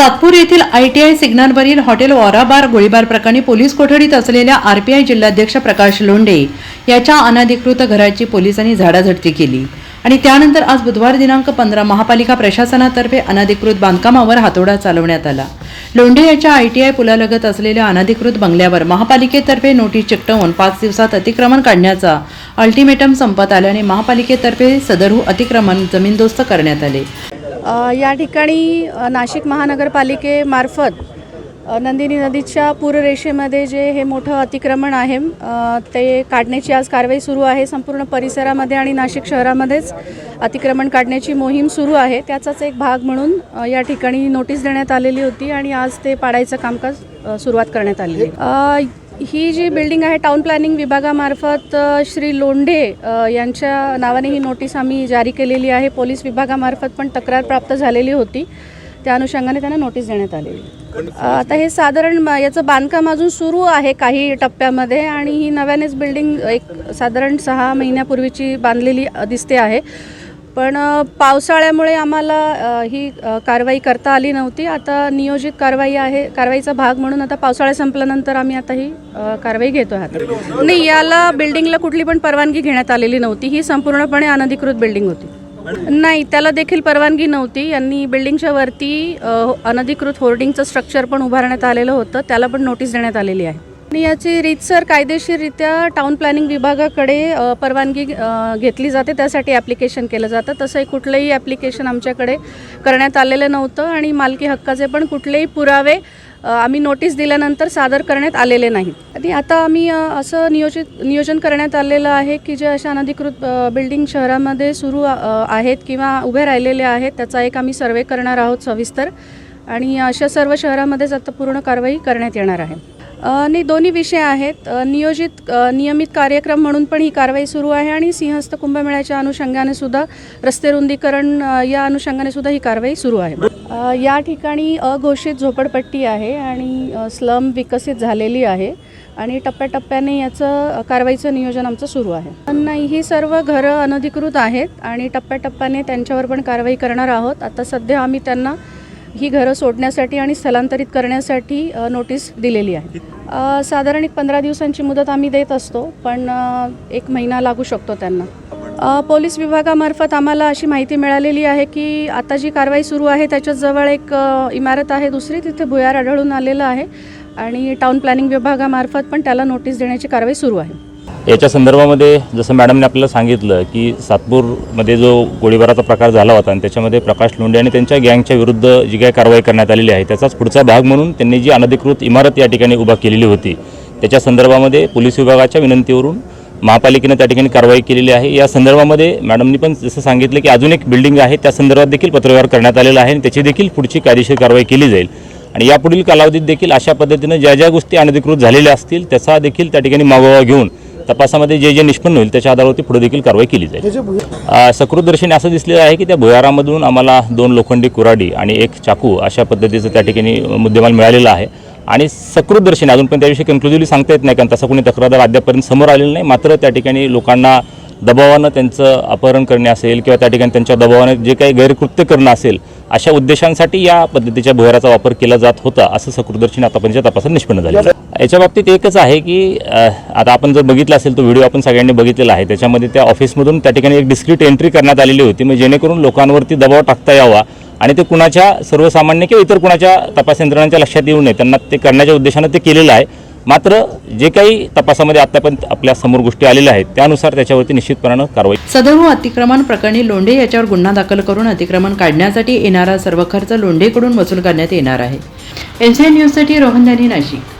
सातपूर येथील ITI सिग्नलवरील hotel वॉराबार गोळीबार प्रकरणी पोलीस कोठडीत असलेल्या आरपीआय जिल्हाध्यक्ष प्रकाश लोंढे याच्या अनधिकृत घराची पोलिसांनी झाडाझडती केली. आणि त्यानंतर आज बुधवार दिनांक पंधरा महापालिका प्रशासनातर्फे अनधिकृत बांधकामावर हातोडा चालवण्यात आला. लोंढे याच्या आयटीआय पुलालगत असलेल्या अनधिकृत बंगल्यावर महापालिकेतर्फे नोटीस चिकटवून पाच दिवसात अतिक्रमण काढण्याचा अल्टिमेटम संपत आल्याने महापालिकेतर्फे सदरहू अतिक्रमण जमीनदोस्त करण्यात आले. या ठिकाणी नाशिक महानगरपालिकेमार्फत नंदिनी नदीच्या पूररेषेमध्ये जे हे मोठं अतिक्रमण आहे ते काढण्याची आज कारवाई सुरू आहे. संपूर्ण परिसरामध्ये आणि नाशिक शहरामध्येच अतिक्रमण काढण्याची मोहीम सुरू आहे. त्याचाच एक भाग म्हणून या ठिकाणी नोटीस देण्यात आलेली होती आणि आज ते पाडायचं कामकाज सुरुवात करण्यात आली ही जी बिल्डिंग आहे टाउन प्लॅनिंग विभागामार्फत श्री लोंढे यांच्या नावाने ही नोटीस आम्ही जारी केलेली आहे. पोलीस विभागामार्फत पण तक्रार प्राप्त झालेली होती. त्या अनुषंगाने त्यांना नोटीस देण्यात आलेली. आता हे साधारण म- याचं बांधकाम अजून सुरू आहे काही टप्प्यामध्ये आणि ही नव्यानेच बिल्डिंग एक साधारण सहा महिन्यापूर्वीची बांधलेली दिसते आहे. पण पावसाळ्यामुळे आम्हाला ही कारवाई करता आली नव्हती. आता नियोजित कारवाई आहे कारवाईचा भाग म्हणून आता पावसाळा संपल्यानंतर आम्ही आता ही कारवाई घेतो आहात. नाही याला बिल्डिंगला कुठली पण परवानगी घेण्यात आलेली नव्हती. ही संपूर्णपणे अनधिकृत बिल्डिंग होती. नाही त्याला देखील परवानगी नव्हती. यांनी बिल्डिंगच्या वरती अनधिकृत होर्डिंगचं स्ट्रक्चर पण उभारण्यात आलेलं होतं. त्याला पण नोटीस देण्यात आलेली आहे. याची रीतसर कायदेशीररित्या टाउन प्लॅनिंग विभागाकडे परवानगी घेतली जाते. त्यासाठी ॲप्लिकेशन केलं जातं. तसंही कुठलंही ॲप्लिकेशन आमच्याकडे करण्यात आलेलं नव्हतं आणि मालकी हक्काचे पण कुठलेही पुरावे आम्ही नोटीस दिल्यानंतर सादर करण्यात आलेले नाहीत आणि आता आम्ही असं नियोजित नियोजन करण्यात आलेलं आहे की जे अशा अनधिकृत बिल्डिंग शहरामध्ये सुरू आहेत किंवा उभे राहिलेले आहेत त्याचा एक आम्ही सर्वे करणार आहोत सविस्तर. आणि अशा सर्व शहरामध्येच आता पूर्ण कारवाई करण्यात येणार आहे. नाही दोन्ही विषय आहेत. नियोजित नियमित कार्यक्रम म्हणून पण ही कारवाई सुरू आहे आणि सिंहस्थ कुंभमेळ्याच्या अनुषंगाने सुद्धा रस्ते रुंदीकरण या अनुषंगाने सुद्धा ही कारवाई सुरू आहे. या ठिकाणी अघोषित झोपडपट्टी आहे आणि स्लम विकसित झालेली आहे आणि टप्प्याटप्प्याने याचं कारवाईचं नियोजन आमचं सुरू आहे. नाही ही सर्व घरं अनधिकृत आहेत आणि टप्प्याटप्प्याने त्यांच्यावर पण कारवाई करणार आहोत. आता सध्या आम्ही त्यांना ही घरं सोडण्यासाठी आणि स्थलांतरित करण्यासाठी नोटीस दिलेली आहे. साधारण एक पंधरा दिवसांची मुदत आम्ही देत असतो पण एक महिना लागू शकतो त्यांना. पोलीस विभागामार्फत आम्हाला अशी माहिती मिळालेली आहे की आता जी कारवाई सुरू आहे त्याच्याजवळ एक इमारत आहे दुसरी तिथे भुयार आढळून आलेलं आहे. आणि टाउन प्लॅनिंग विभागामार्फत पण त्याला नोटीस देण्याची कारवाई सुरू आहे. याच्या संदर्भामध्ये जसं मॅडमने आपल्याला सांगितलं की सातपूरमध्ये जो गोळीबाराचा प्रकार झाला होता आणि त्याच्यामध्ये प्रकाश लोंढे आणि त्यांच्या गँगच्या विरुद्ध जी काही कारवाई करण्यात आलेली आहे त्याचाच पुढचा भाग म्हणून त्यांनी जी अनधिकृत इमारत या ठिकाणी उभा केलेली होती त्याच्या संदर्भामध्ये पोलीस विभागाच्या विनंतीवरून महापालिकेनं त्या ठिकाणी कारवाई केलेली आहे. या संदर्भामध्ये मॅडमनी पण जसं सांगितलं की अजून एक बिल्डिंग आहे त्या संदर्भात देखील पत्रव्यवहार करण्यात आलेला आहे आणि त्याची देखील पुढची कायदेशीर कारवाई केली जाईल. आणि यापुढील कालावधीत देखील अशा पद्धतीनं ज्या ज्या गोष्टी अनधिकृत झालेल्या असतील त्याचा देखील त्या ठिकाणी मागोवा घेऊन तपासामध्ये जे जे निष्पन्न होईल त्याच्या आधारावरती पुढे देखील कारवाई केली जाईल. सकृतदर्शनी असं दिसलेलं आहे की त्या भुयारामधून आम्हाला दोन लोखंडी कुऱ्हाडी आणि एक चाकू अशा पद्धतीचं त्या ठिकाणी मुद्देमाल मिळालेला आहे. आणि सकृतदर्शनी अजून पण त्याविषयी कन्क्लुझिव्हली सांगता येत नाही कारण तसा कोणी तक्रारदार अद्यापर्यंत समोर आलेला नाही. मात्र त्या ठिकाणी लोकांना दबावानं त्यांचं अपहरण करणे असेल किंवा त्या ठिकाणी त्यांच्या दबावानं जे काही गैरकृत्य करणं असेल अशा उद्देशांसाठी या पद्धतीच्या भुयाराचा वापर केला जात होता असं सकृतदर्शनी आतापर्यंत तपासात निष्पन्न झालं याच्या बाबतीत एकच आहे की आता आपण जर बघितला असेल तो व्हिडिओ आपण सगळ्यांनी बघितलेला आहे. त्याच्यामध्ये त्या ऑफिसमधून त्या ठिकाणी एक डिस्क्रीट एंट्री करण्यात आलेली होती. म्हणजे जेणेकरून लोकांवरती दबाव टाकता यावा आणि ते कुणाच्या सर्वसामान्य किंवा इतर कुणाच्या तपास यंत्रणांच्या लक्षात येऊ नये. त्यांना ते करण्याच्या उद्देशानं ते केलेलं आहे. मात्र जे काही तपासामध्ये आतापर्यंत आपल्यासमोर गोष्टी आलेल्या आहेत त्यानुसार त्याच्यावरती निश्चितपणानं कारवाई सदर अतिक्रमण प्रकरणी लोंढे याच्यावर गुन्हा दाखल करून अतिक्रमण काढण्यासाठी येणारा सर्व खर्च लोंढेकडून वसूल करण्यात येणार आहे. एनसीएन न्यूजसाठी रोहन दानी नाशिक.